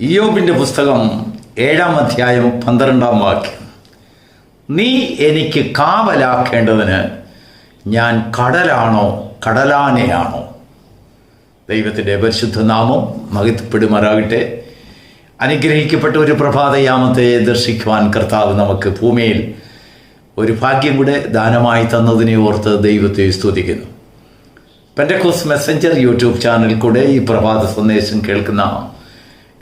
ഇയോബിന്റെ പുസ്തകം ഏഴാം അധ്യായം പന്ത്രണ്ടാം വാക്യം. നീ എനിക്ക് കാവലാക്കേണ്ടതിന് ഞാൻ കടലാണോ കടലാനയാണോ? ദൈവത്തിന്റെ പരിശുദ്ധ നാമം മഹിത്തപ്പെടുമാറാകട്ടെ അനുഗ്രഹിക്കപ്പെട്ട ഒരു പ്രഭാതയാമത്തെ ദർശിക്കുവാൻ കർത്താവ് നമുക്ക് ഭൂമിയിൽ ഒരു ഭാഗ്യം കൂടെ ദാനമായി തന്നതിനെ ഓർത്ത് ദൈവത്തെ സ്തുതിക്കുന്നു. പെൻഡക്കോസ് മെസ്സഞ്ചർ യൂട്യൂബ് ചാനൽ കൂടെ ഈ പ്രഭാത സന്ദേശം കേൾക്കുന്ന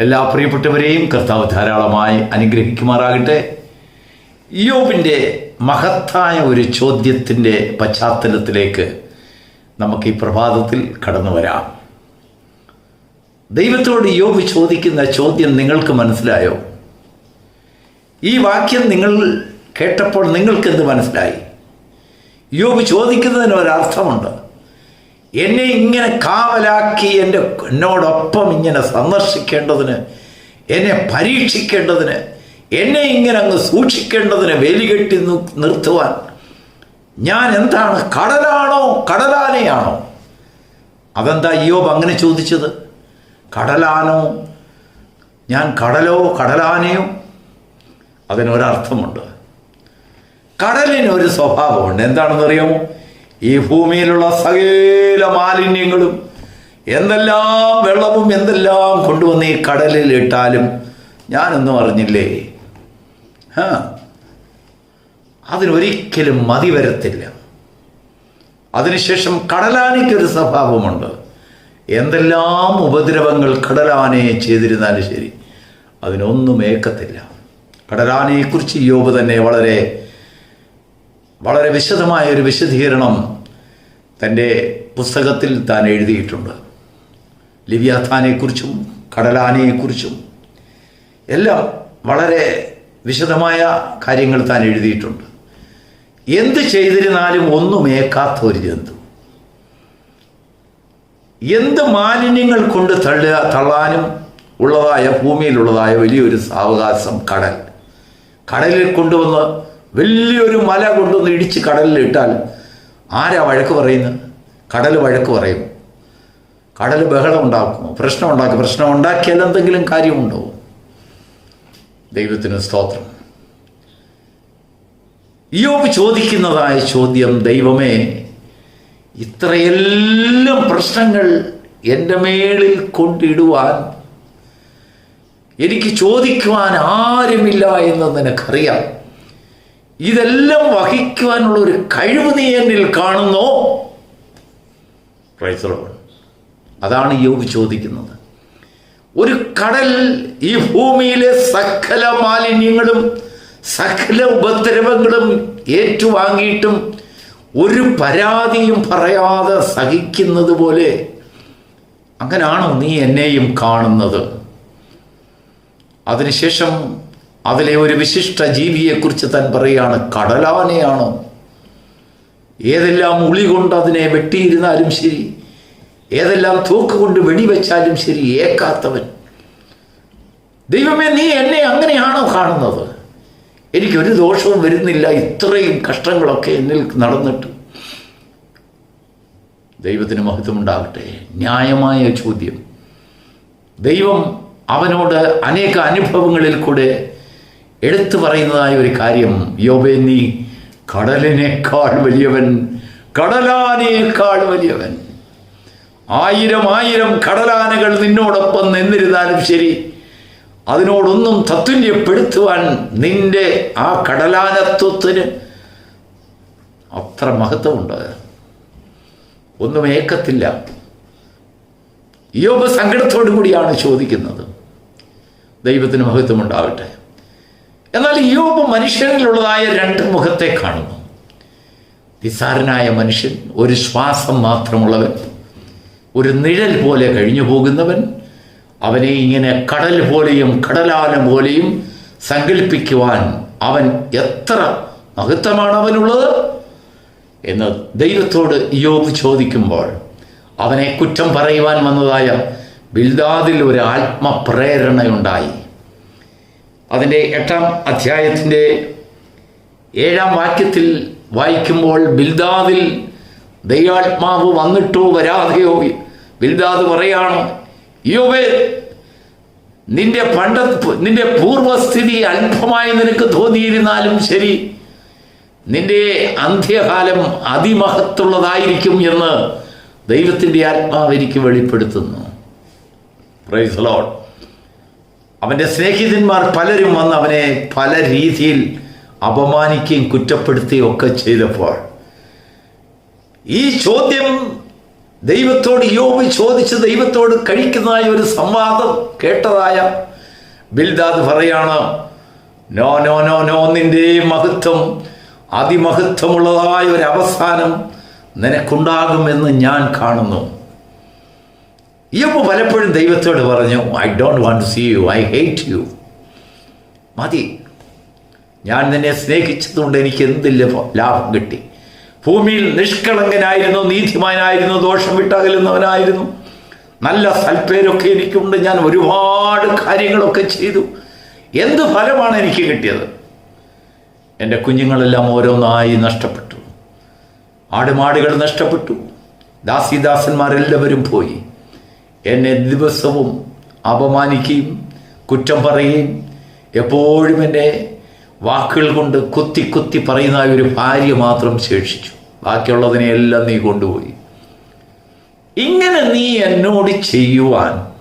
എല്ലാ പ്രിയപ്പെട്ടവരെയും കർത്താവ് ധാരാളമായി അനുഗ്രഹിക്കുമാറാകട്ടെ. യോബിന്റെ മഹത്തായ ഒരു ചോദ്യത്തിന്റെ പശ്ചാത്തലത്തിലേക്ക് നമുക്ക് ഈ പ്രഭാതത്തിൽ കടന്നു വരാം. ദൈവത്തോട് യോബ് ചോദിക്കുന്ന ചോദ്യം നിങ്ങൾക്ക് മനസ്സിലായോ? ഈ വാക്യം നിങ്ങൾ കേട്ടപ്പോൾ നിങ്ങൾക്കെന്ത് മനസ്സിലായി? യോബ് ചോദിക്കുന്നതിന് ഒരർത്ഥമുണ്ട്. എന്നെ ഇങ്ങനെ കാവലാക്കി എന്റെ എന്നോടൊപ്പം ഇങ്ങനെ സന്ദർശിക്കേണ്ടതിന് എന്നെ പരീക്ഷിക്കേണ്ടതിന് എന്നെ ഇങ്ങനെ അങ്ങ് സൂക്ഷിക്കേണ്ടതിന് വേലികെട്ടി നിർത്തുവാൻ ഞാൻ എന്താണ് കടലാണോ കടലാനയാണോ? അതെന്താ അയ്യോബ് അങ്ങനെ ചോദിച്ചത്? കടലാനോ? ഞാൻ കടലോ കടലാനയോ? അതിനൊരർത്ഥമുണ്ട്. കടലിനൊരു സ്വഭാവമുണ്ട്. എന്താണെന്ന് അറിയാമോ ഈ ഭൂമിയിലുള്ള സകല മാലിന്യങ്ങളും എന്തെല്ലാം വെള്ളവും എന്തെല്ലാം കൊണ്ടുവന്ന് ഈ കടലിൽ ഇട്ടാലും ഞാനൊന്നും അറിഞ്ഞില്ലേ? ആ അതിനൊരിക്കലും മതി വരത്തില്ല. അതിനുശേഷം കടലാനയ്ക്കൊരു സ്വഭാവമുണ്ട്. എന്തെല്ലാം ഉപദ്രവങ്ങൾ കടലാനയെ ചെയ്തിരുന്നാലും ശരി അതിനൊന്നും ഏക്കത്തില്ല. കടലാനയെക്കുറിച്ച് യോബ് തന്നെ വളരെ വളരെ വിശദമായ ഒരു വിശദീകരണം തന്റെ പുസ്തകത്തിൽ താൻ എഴുതിയിട്ടുണ്ട്. ലിവ്യാഥാനെക്കുറിച്ചും കടലാനയെക്കുറിച്ചും എല്ലാം വളരെ വിശദമായ കാര്യങ്ങൾ താൻ എഴുതിയിട്ടുണ്ട്. എന്ത് ചെയ്തിരുന്നാലും ഒന്നും ഏക്കാത്ത ഒരു ജന്തു. എന്ത് മാലിന്യങ്ങൾ കൊണ്ട് തള്ളുക തള്ളാനും ഉള്ളതായ ഭൂമിയിലുള്ളതായ വലിയൊരു സാവകാശം കടൽ. കടലിൽ കൊണ്ടുവന്ന് വലിയൊരു മല കൊണ്ടുവന്ന് ഇടിച്ച് കടലിൽ ഇട്ടാൽ ആരാ വഴക്ക് പറയുന്നത് കടൽ വഴക്ക് പറയും. കടൽ ബഹളം ഉണ്ടാക്കുമോ? പ്രശ്നം ഉണ്ടാക്കും. പ്രശ്നം ഉണ്ടാക്കിയാൽ എന്തെങ്കിലും കാര്യമുണ്ടോ? ദൈവത്തിന് സ്തോത്രം. യോബ് ചോദിക്കുന്നതായ ചോദ്യം ദൈവമേ ഇത്രയെല്ലാം പ്രശ്നങ്ങൾ എന്റെ മേളിൽ കൊണ്ടിടുവാൻ എനിക്ക് ചോദിക്കുവാൻ ആരുമില്ല എന്ന് നിനക്കറിയാം. ഇതെല്ലാം വഹിക്കുവാനുള്ള ഒരു കഴിവ് നീ എന്നിൽ കാണുന്നോ. അതാണ് യോബ് ചോദിക്കുന്നത്. ഒരു കടൽ ഈ ഭൂമിയിലെ സകല മാലിന്യങ്ങളും സകല ഉപദ്രവങ്ങളും ഏറ്റുവാങ്ങിയിട്ടും ഒരു പരാതിയും പറയാതെ സഹിക്കുന്നത് പോലെ അങ്ങനാണോ നീ എന്നെയും കാണുന്നത്? അതിനുശേഷം അതിലെ ഒരു വിശിഷ്ട ജീവിയെക്കുറിച്ച് താൻ പറയുകയാണ് കടലാനയാണ്? ഏതെല്ലാം ഉളി കൊണ്ട് അതിനെ വെട്ടിയിരുന്നാലും ശരി ഏതെല്ലാം തൂക്ക് കൊണ്ട് വെടിവെച്ചാലും ശരി ഏക്കാത്തവൻ. ദൈവമേ നീ എന്നെ അങ്ങനെയാണോ കാണുന്നത്? എനിക്കൊരു ദോഷവും വരുന്നില്ല ഇത്രയും കഷ്ടങ്ങളൊക്കെ എന്നിൽ നടന്നിട്ട്. ദൈവത്തിന് മഹത്വമുണ്ടാകട്ടെ. ന്യായമായ ചോദ്യം. ദൈവം അവനോട് അനേക അനുഭവങ്ങളിൽ കൂടെ എടുത്തു പറയുന്നതായ ഒരു കാര്യം. യോബേ നീ കടലിനേക്കാൾ വലിയവൻ. കടലാനേക്കാൾ വലിയവൻ. ആയിരം ആയിരം കടലാനകൾ നിന്നോടൊപ്പം നിന്നിരുന്നാലും ശരി അതിനോടൊന്നും തത്തുല്യപ്പെടുത്തുവാൻ നിന്റെ ആ കടലാനത്വത്തിന് അത്ര മഹത്വമുണ്ട്? ഒന്നും ഏക്കത്തില്ല. യോബ് സങ്കടത്തോടു കൂടിയാണ് ചോദിക്കുന്നത്. ദൈവത്തിന് മഹത്വമുണ്ടാവട്ടെ. എന്നാൽ യോബ് മനുഷ്യനിലുള്ളതായ രണ്ട് മുഖത്തെ കാണുന്നു. നിസാരനായ മനുഷ്യൻ ഒരു ശ്വാസം മാത്രമുള്ളവൻ ഒരു നിഴൽ പോലെ കഴിഞ്ഞു പോകുന്നവൻ അവനെ ഇങ്ങനെ കടൽ പോലെയും കടലാന പോലെയും സങ്കല്പിക്കുവാൻ അവൻ എത്ര മഹത്വമാണ് അവനുള്ളത് എന്ന് ദൈവത്തോട് യോബ് ചോദിക്കുമ്പോൾ അവനെ കുറ്റം പറയുവാൻ വന്നതായ ബിൽദാദിൽ ഒരു ആത്മപ്രേരണയുണ്ടായി. അതിന്റെ എട്ടാം അധ്യായത്തിന്റെ ഏഴാം വാക്യത്തിൽ വായിക്കുമ്പോൾ ബിൽദാദിൽ ദൈവാത്മാവ് വന്നിട്ടോ വരാതെയോ ബിൽദാദ് പറയാണ് യോബേ നിന്റെ പണ്ട നിന്റെ പൂർവസ്ഥിതി അല്പമായി നിനക്ക് തോന്നിയിരുന്നാലും ശരി. നിന്റെ അന്ത്യകാലം അതിമഹത്തുള്ളതായിരിക്കും എന്ന് ദൈവത്തിന്റെ ആത്മാവ് എനിക്ക് വെളിപ്പെടുത്തുന്നു. പ്രൈസ് ലോഡ് അവന്റെ സ്നേഹിതന്മാർ പലരും വന്ന് അവനെ പല രീതിയിൽ അപമാനിക്കുകയും കുറ്റപ്പെടുത്തുകയും ഒക്കെ ചെയ്തപ്പോൾ ഈ ചോദ്യം ദൈവത്തോട് യോബ് ചോദിച്ച് ദൈവത്തോട് കഴിക്കുന്നതായ ഒരു സംവാദം കേട്ടതായ ബിൽദാദ് പറയാണ് നോ നോ നോ നോ നിന്റെ മഹത്വം അതിമഹത്വമുള്ളതായ ഒരു അവസാനം നിനക്കുണ്ടാകുമെന്ന് ഞാൻ കാണുന്നു. യോബ് പലപ്പോഴും ദൈവത്തോട് പറഞ്ഞു I don't want see you I hate you മതി. ഞാൻ നിന്നെ സ്നേഹിച്ചതുകൊണ്ട് എനിക്ക് എന്ത് ലാഭം കിട്ടി. ഭൂമിയിൽ നിഷ്കളങ്കനായിരുന്നു നീതിമാനായിരുന്നു ദോഷം വിട്ടകലുന്നവനായിരുന്നു. നല്ല സൽപ്പേരൊക്കെ എനിക്കുണ്ട്. ഞാൻ ഒരുപാട് കാര്യങ്ങളൊക്കെ ചെയ്തു. എന്ത് ഫലമാണ് എനിക്ക് കിട്ടിയത്? എന്റെ കുഞ്ഞുങ്ങളെല്ലാം ഓരോന്നായി നഷ്ടപ്പെട്ടു. ആടുമാടുകൾ നഷ്ടപ്പെട്ടു. ദാസിദാസന്മാരെല്ലാവരും പോയി. എന്നെ ദിവസവും അപമാനിക്കുകയും കുറ്റം പറയുകയും എപ്പോഴും എന്നെ വാക്കുകൾ കൊണ്ട് കുത്തി കുത്തി പറയുന്ന ഒരു ഭാര്യ മാത്രം ശേഷിച്ചു. ബാക്കിയുള്ളതിനെ എല്ലാം നീ കൊണ്ടുപോയി. ഇങ്ങനെ നീ എന്നോട് ചെയ്യുവാൻ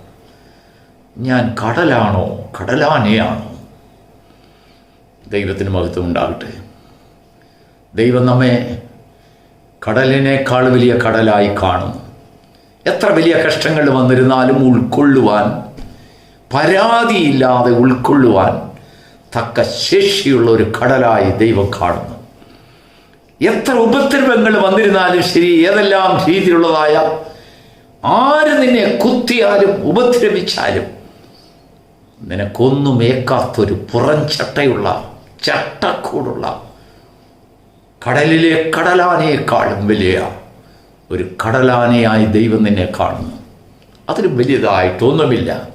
ഞാൻ കടലാണോ? കടലാനയാണോ? ദൈവത്തിന് മഹത്വം ഉണ്ടാകട്ടെ. ദൈവം നമ്മെ കടലിനേക്കാൾ വലിയ കടലായി കാണുന്നു. എത്ര വലിയ കഷ്ടങ്ങൾ വന്നിരുന്നാലും ഉൾക്കൊള്ളുവാൻ പരാതിയില്ലാതെ ഉൾക്കൊള്ളുവാൻ തക്ക ശേഷിയുള്ള ഒരു കടലായി ദൈവം കാണുന്നു. എത്ര ഉപദ്രവങ്ങൾ വന്നിരുന്നാലും ശരി ഏതെല്ലാം രീതിയിലുള്ളതായ ആര് നിന്നെ കുത്തിയാലും ഉപദ്രവിച്ചാലും നിനക്കൊന്നും ഏക്കാത്തൊരു പുറംചട്ടയുള്ള ചട്ടക്കൂടുള്ള കടലിലെ കടലാനേക്കാളും വലിയ ഒരു കടലാനയായി ദൈവം നിന്നെ കാണുന്നു. അതിന് വലിയതായിട്ടൊന്നുമില്ല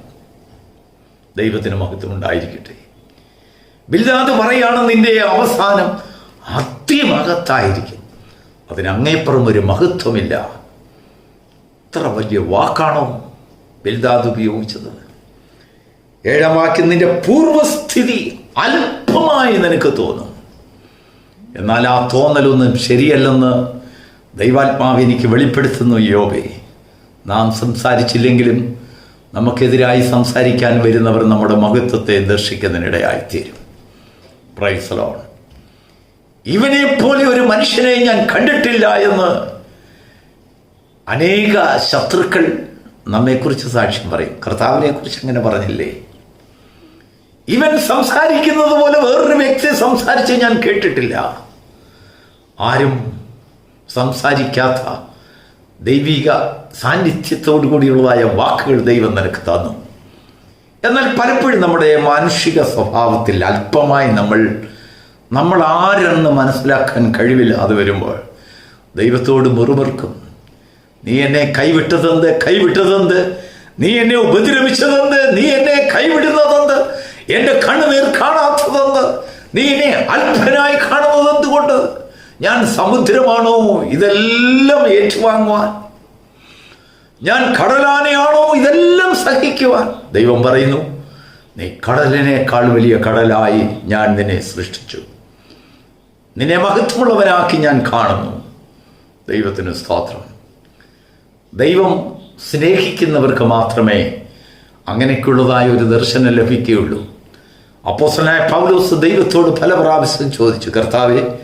ദൈവത്തിന് മഹത്വം ഉണ്ടായിരിക്കട്ടെ. ബിൽദാദ് നിന്റെ അവസാനം അതിമഹത്തായിരിക്കും അതിനങ്ങേപ്പുറം ഒരു മഹത്വമില്ല. ഇത്ര വലിയ വാക്കാണോ ബിൽദാദ് ഉപയോഗിച്ചത്? ഏഴാം വാക്യം നിന്റെ പൂർവസ്ഥിതി അല്പമായി നിനക്ക് തോന്നും. എന്നാൽ ആ തോന്നലൊന്നും ശരിയല്ലെന്ന് ദൈവാത്മാവ് എനിക്ക് വെളിപ്പെടുത്തുന്നു യോബെ. നാം സംസാരിച്ചില്ലെങ്കിലും നമുക്കെതിരായി സംസാരിക്കാൻ വരുന്നവർ നമ്മുടെ മഹത്വത്തെ ദർശിക്കുന്നതിനിടയായിത്തീരും. പ്രൈസലോൺ ഇവനെ പോലെ ഒരു മനുഷ്യനെ ഞാൻ കണ്ടിട്ടില്ല എന്ന് അനേക ശത്രുക്കൾ നമ്മെക്കുറിച്ച് സാക്ഷ്യം പറയും. കർത്താവിനെക്കുറിച്ച് അങ്ങനെ പറഞ്ഞില്ലേ? ഇവൻ സംസാരിക്കുന്നത് പോലെ വേറൊരു വ്യക്തി സംസാരിച്ച് ഞാൻ കേട്ടിട്ടില്ല. ആരും സംസാരിക്കാത്ത ദൈവിക സാന്നിധ്യത്തോടു കൂടിയുള്ളതായ വാക്കുകൾ ദൈവം നിനക്ക് തന്നു. എന്നാൽ പലപ്പോഴും നമ്മുടെ മാനുഷിക സ്വഭാവത്തിൽ അല്പമായി നമ്മൾ നമ്മൾ ആരെന്ന് മനസ്സിലാക്കാൻ കഴിവില്ലാതെ വരുമ്പോൾ ദൈവത്തോട് മുറുമുറുക്കും. നീ എന്നെ കൈവിട്ടതെന്ത്? കൈവിട്ടതെന്ത്? നീ എന്നെ ഉപദ്രവിച്ചതെന്ത്? നീ എന്നെ കൈവിടുന്നതെന്ത്? എന്റെ കണ്ണുനീർ കാണാത്തതെന്ത്? നീ എന്നെ അല്പനായി കാണുന്നത് എന്തുകൊണ്ട് ഞാൻ സമുദ്രമാണോ? ഇതെല്ലാം ഏറ്റുവാങ്ങുവാൻ. ഞാൻ കടലാനയാണോ? ഇതെല്ലാം സഹിക്കുവാൻ. ദൈവം പറയുന്നു നീ കടലിനേക്കാൾ വലിയ കടലായി ഞാൻ നിന്നെ സൃഷ്ടിച്ചു. നിന്നെ മഹത്വമുള്ളവനാക്കി ഞാൻ കാണുന്നു. ദൈവത്തിന് സ്തോത്രം. ദൈവം സ്നേഹിക്കുന്നവർക്ക് മാത്രമേ അങ്ങനെയൊക്കെയുള്ളതായ ഒരു ദർശനം ലഭിക്കുകയുള്ളൂ. അപ്പോസനായ പൗലോസ് ദൈവത്തോട് പല പ്രാവശ്യം ചോദിച്ചു കർത്താവെ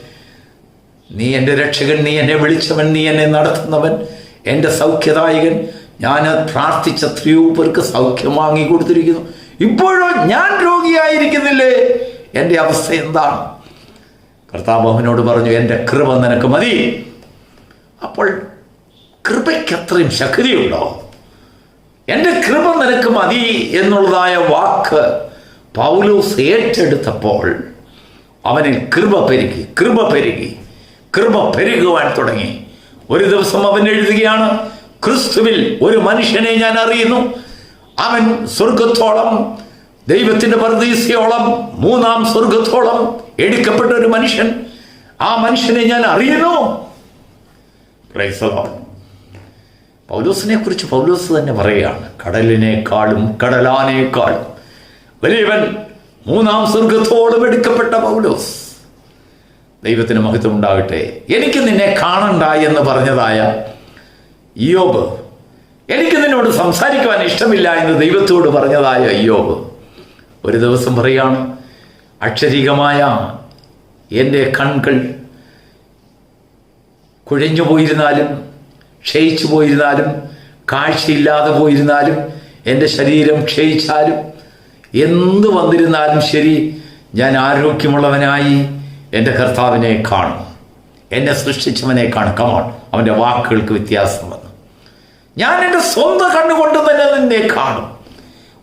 നീ എന്റെ രക്ഷകൻ നീ എന്നെ വിളിച്ചവൻ നീ എന്നെ നടത്തുന്നവൻ എന്റെ സൗഖ്യദായകൻ. ഞാൻ പ്രാർത്ഥിച്ച എത്രയോ പേർക്ക് സൗഖ്യം വാങ്ങി കൊടുത്തിരിക്കുന്നു. ഇപ്പോഴോ ഞാൻ രോഗിയായിരിക്കുന്നില്ലേ? എന്റെ അവസ്ഥ എന്താണ്? കർത്താമോഹനോട് പറഞ്ഞു എന്റെ കൃപ നിനക്ക് മതി. അപ്പോൾ കൃപയ്ക്ക് അത്രയും ശക്തിയുണ്ടോ? എന്റെ കൃപ നിനക്ക് മതി എന്നുള്ളതായ വാക്ക് പൗലോസ് ഏറ്റെടുത്തപ്പോൾ അവനിൽ കൃപ പെരുകി കൃപ പെരുകി. കൃപ പെരുകുവാൻ തുടങ്ങി. ഒരു ദിവസം അവൻ എഴുതുകയാണ് ക്രിസ്തുവിൽ ഒരു മനുഷ്യനെ ഞാൻ അറിയുന്നു. അവൻ സ്വർഗത്തോളം ദൈവത്തിന്റെ പരദീസയോളം മൂന്നാം സ്വർഗത്തോളം എടുക്കപ്പെട്ട ഒരു മനുഷ്യൻ. ആ മനുഷ്യനെ ഞാൻ അറിയുന്നു. പൗലോസിനെ കുറിച്ച് പൗലോസ് തന്നെ പറയുകയാണ് കടലിനേക്കാളും കടലാനേക്കാളും വലിയവൻ മൂന്നാം സ്വർഗത്തോളം എടുക്കപ്പെട്ട പൗലോസ്. ദൈവത്തിന് മഹത്വം ഉണ്ടാകട്ടെ. എനിക്ക് നിന്നെ കാണണ്ട എന്ന് പറഞ്ഞതായ യോബ് എനിക്ക് നിന്നോട് സംസാരിക്കുവാൻ ഇഷ്ടമില്ല എന്ന് ദൈവത്തോട് പറഞ്ഞതായ യോബ് ഒരു ദിവസം പറയാണ് അക്ഷരീകമായ എന്റെ കൺകൾ കുഴഞ്ഞു പോയിരുന്നാലും ക്ഷയിച്ചു പോയിരുന്നാലും കാഴ്ചയില്ലാതെ പോയിരുന്നാലും എന്റെ ശരീരം ക്ഷയിച്ചാലും എന്ത് വന്നിരുന്നാലും ശരി ഞാൻ ആരോഗ്യമുള്ളവനായി എന്റെ കർത്താവിനെ കാണും എന്നെ സൃഷ്ടിച്ചവനെ കാണും കമോൺ അവന്റെ വാക്കുകൾക്ക് വ്യത്യാസം വന്നു. ഞാൻ എന്റെ സ്വന്തം കണ്ണുകൊണ്ട് തന്നെ നിന്നെ കാണും.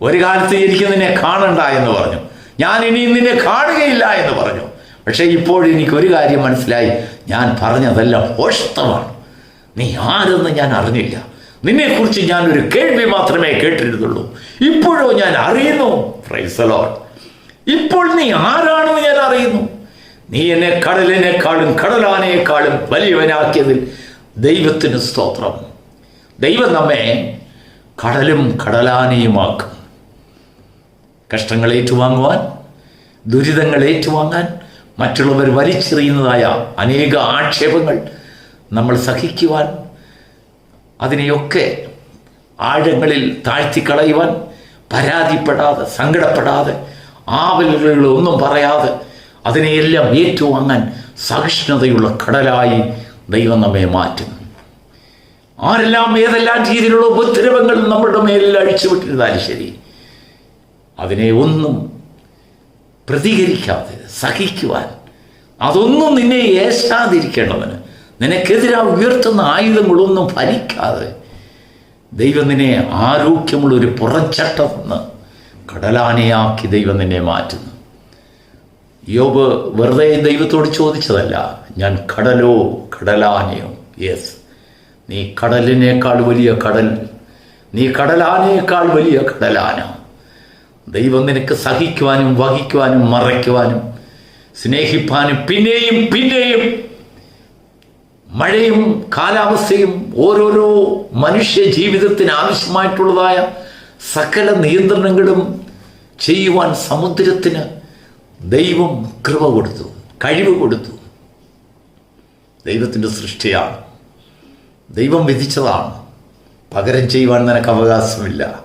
ഒരു കാലത്ത് എനിക്ക് നിന്നെ കാണണ്ട എന്ന് പറഞ്ഞു. ഞാൻ ഇനി നിന്നെ കാണുകയില്ല എന്ന് പറഞ്ഞു. പക്ഷേ ഇപ്പോൾ എനിക്ക് ഒരു കാര്യം മനസ്സിലായി. ഞാൻ പറഞ്ഞതെല്ലാം ഓഷ്ടമാണ് നീ ആരെന്ന് ഞാൻ അറിഞ്ഞില്ല. നിന്നെക്കുറിച്ച് ഞാൻ ഒരു കേൾവി മാത്രമേ കേട്ടിരുന്നുള്ളൂ. ഇപ്പോഴോ ഞാൻ അറിയുന്നു. ഇപ്പോൾ നീ ആരാണെന്ന് ഞാൻ അറിയുന്നു. നീ എന്നെ കടലിനേക്കാളും കടലാനേക്കാളും വലിയവനാക്കിയതിൽ ദൈവത്തിന് സ്തോത്രം. ദൈവം നമ്മെ കടലും കടലാനയുമാക്കും. കഷ്ടങ്ങൾ ഏറ്റുവാങ്ങുവാൻ ദുരിതങ്ങൾ ഏറ്റുവാങ്ങാൻ മറ്റുള്ളവർ വലിച്ചെറിയുന്നതായ അനേക ആക്ഷേപങ്ങൾ നമ്മൾ സഹിക്കുവാൻ അതിനെയൊക്കെ ആഴങ്ങളിൽ താഴ്ത്തിക്കളയുവാൻ പരാതിപ്പെടാതെ സങ്കടപ്പെടാതെ ആവലുകളൊന്നും പറയാതെ അതിനെയെല്ലാം ഏറ്റുവാങ്ങാൻ സഹിഷ്ണുതയുള്ള കടലായി ദൈവം നമ്മെ മാറ്റുന്നു. ആരെല്ലാം ഏതെല്ലാം രീതിയിലുള്ള ഉപദ്രവങ്ങൾ നമ്മളുടെ മേലിൽ അഴിച്ചുവിട്ടിരുന്നാലും ശരി അതിനെ ഒന്നും പ്രതികരിക്കാതെ സഹിക്കുവാൻ അതൊന്നും നിന്നെ ഏശാതിരിക്കേണ്ടവന് നിനക്കെതിരാ ഉയർത്തുന്ന ആയുധങ്ങളൊന്നും ഭരിക്കാതെ ദൈവം നിന്നെ ആരോഗ്യമുള്ള ഒരു പുറച്ചട്ടമെന്ന് കടലാനയാക്കി ദൈവം നിന്നെ മാറ്റുന്നു. യോബ് വെറുതെ ദൈവത്തോട് ചോദിച്ചതല്ല ഞാൻ കടലോ കടലാനയോ? യെസ് നീ കടലിനേക്കാൾ വലിയ കടൽ നീ കടലാനയേക്കാൾ വലിയ കടലാന? ദൈവം നിനക്ക് സഹിക്കുവാനും വഹിക്കുവാനും മറയ്ക്കുവാനും സ്നേഹിപ്പാനും പിന്നെയും പിന്നെയും മഴയും കാലാവസ്ഥയും ഓരോരോ മനുഷ്യ ജീവിതത്തിന് ആവശ്യമായിട്ടുള്ളതായ സകല നിയന്ത്രണങ്ങളും ചെയ്യുവാൻ സമുദ്രത്തിന് ദൈവം കൃപ കൊടുത്തു കഴിവ് കൊടുത്തു. ദൈവത്തിന്റെ സൃഷ്ടിയാണ്. ദൈവം വിധിച്ചതാണ്. പകരം ചെയ്യുവാൻ നിനക്ക് അവകാശമില്ല.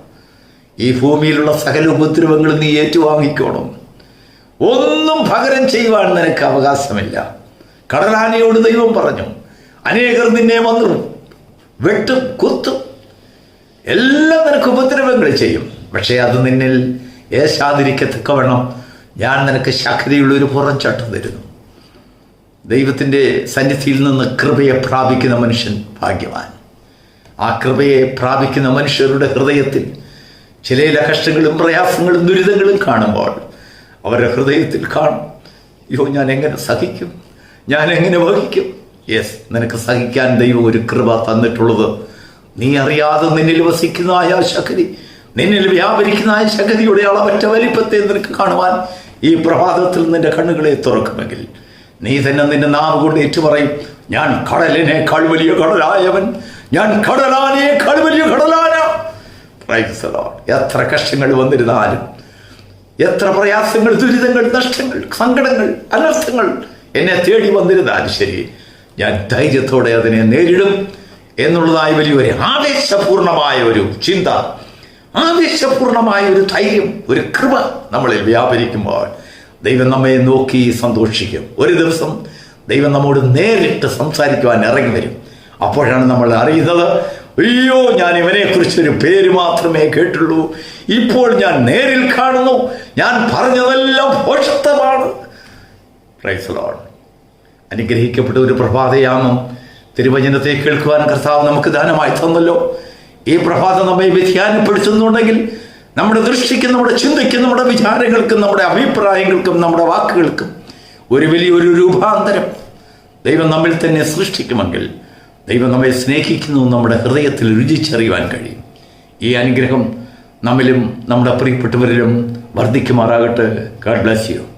ഈ ഭൂമിയിലുള്ള സകല ഉപദ്രവങ്ങളും നീ ഏറ്റുവാങ്ങിക്കോണം. ഒന്നും പകരം ചെയ്യുവാൻ നിനക്ക് അവകാശമില്ല. കടലാനയോട് ദൈവം പറഞ്ഞു അനേകർ നിന്നെ വന്നു വെട്ടും കുത്തും. എല്ലാം നിനക്ക് ഉപദ്രവങ്ങൾ ചെയ്യും. പക്ഷേ അത് നിന്നിൽ ഏശാതിരിക്കത്തക്കവണ്ണം ഞാൻ നിനക്ക് ശക്തിയുള്ള ഒരു പുറംചട്ടം തരുന്നു. ദൈവത്തിന്റെ സന്നിധിയിൽ നിന്ന് കൃപയെ പ്രാപിക്കുന്ന മനുഷ്യൻ ഭാഗ്യവാൻ. ആ കൃപയെ പ്രാപിക്കുന്ന മനുഷ്യരുടെ ഹൃദയത്തിൽ ചില കഷ്ടങ്ങളും പ്രയാസങ്ങളും ദുരിതങ്ങളും കാണുമ്പോൾ അവരുടെ ഹൃദയത്തിൽ കാണും. അയ്യോ ഞാൻ എങ്ങനെ സഹിക്കും? ഞാൻ എങ്ങനെ വഹിക്കും? യെസ് നിനക്ക് സഹിക്കാൻ ദൈവം ഒരു കൃപ തന്നിട്ടുള്ളത് നീ അറിയാതെ നിന്നിൽ വസിക്കുന്ന ആ ശക്തി നിന്നിൽ വ്യാപരിക്കുന്ന ആ ശക്തിയുടെ അളവറ്റ വലിപ്പത്തെ നിനക്ക് കാണുവാൻ ഈ പ്രഭാതത്തിൽ നിന്റെ കണ്ണുകളെ തുറക്കുമെങ്കിൽ നീ തന്നെ നിന്റെ നാവ് കൊണ്ട് ഏറ്റുപറയും ഞാൻ കടലിനേക്കാൾ വലിയ കടലായവൻ ഞാൻ കടലാനേക്കാൾ വലിയ കടലാന. എത്ര കഷ്ടങ്ങൾ വന്നിരുന്നാലും എത്ര പ്രയാസങ്ങൾ ദുരിതങ്ങൾ നഷ്ടങ്ങൾ സങ്കടങ്ങൾ അനർത്ഥങ്ങൾ എന്നെ തേടി വന്നിരുന്നാലും ശരി ഞാൻ ധൈര്യത്തോടെ അതിനെ നേരിടും എന്നുള്ളതായി വലിയൊരു ആവേശപൂർണമായ ഒരു ചിന്ത ആവേശപൂർണമായ ഒരു ധൈര്യം ഒരു കൃപ നമ്മളിൽ വ്യാപരിക്കുമ്പോൾ ദൈവം നമ്മെ നോക്കി സന്തോഷിക്കും. ഒരു ദിവസം ദൈവം നമ്മോട് നേരിട്ട് സംസാരിക്കുവാൻ ഇറങ്ങി വരും. അപ്പോഴാണ് നമ്മൾ അറിയുന്നത് അയ്യോ ഞാൻ ഇവനെ കുറിച്ചൊരു പേര് മാത്രമേ കേട്ടുള്ളൂ. ഇപ്പോൾ ഞാൻ നേരിൽ കാണുന്നു. ഞാൻ പറഞ്ഞതെല്ലാം Lord. അനുഗ്രഹിക്കപ്പെട്ട ഒരു പ്രഭാതയാമം തിരുവചനത്തെ കേൾക്കുവാൻ കർത്താവ് നമുക്ക് ദാനമായി തന്നല്ലോ. ഈ പ്രഭാതം നമ്മെ വ്യതിയാനപ്പെടുത്തുന്നുണ്ടെങ്കിൽ നമ്മുടെ ദൃഷ്ടിക്കും നമ്മുടെ ചിന്തയ്ക്കും നമ്മുടെ വിചാരങ്ങൾക്കും നമ്മുടെ അഭിപ്രായങ്ങൾക്കും നമ്മുടെ വാക്കുകൾക്കും ഒരു വലിയൊരു രൂപാന്തരം ദൈവം നമ്മിൽ തന്നെ സൃഷ്ടിക്കുമെങ്കിൽ ദൈവം നമ്മെ സ്നേഹിക്കുന്നു നമ്മുടെ ഹൃദയത്തിൽ രുചിച്ചറിയുവാൻ കഴിയും. ഈ അനുഗ്രഹം നമ്മിലും നമ്മുടെ പ്രിയപ്പെട്ടവരിലും വർദ്ധിക്കുമാറാകട്ടെ. God bless you